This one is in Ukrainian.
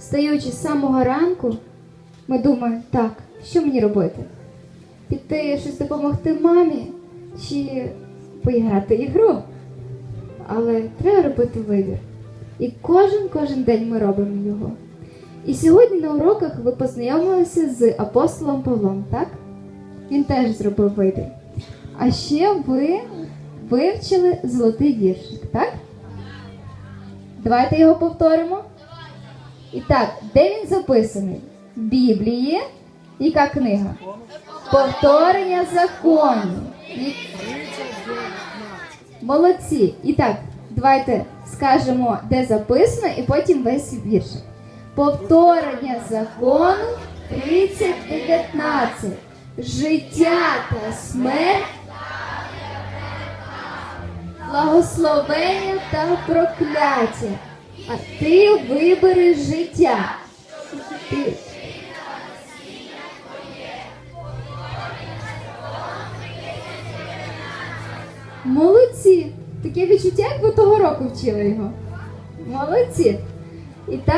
Стаючи з самого ранку, ми думаємо, так, що мені робити? Піти щось допомогти мамі чи поіграти ігру? Але треба робити вибір. І кожен кожен день ми робимо його. І сьогодні на уроках ви познайомилися з апостолом Павлом, так? Він теж зробив вибір. А ще ви вивчили золотий віршик, так? Давайте його повторимо. І так, де він записаний? Біблії. Яка книга? Повторення закону. І- Молодці. І так, давайте скажемо, де записано, і потім весь віршик. Повторення закону 30.19. Життя та смерть. Благословення та прокляття. А ти вибери життя. Молодці! Таке відчуття, як ви того року вчили його. Молодці! І так.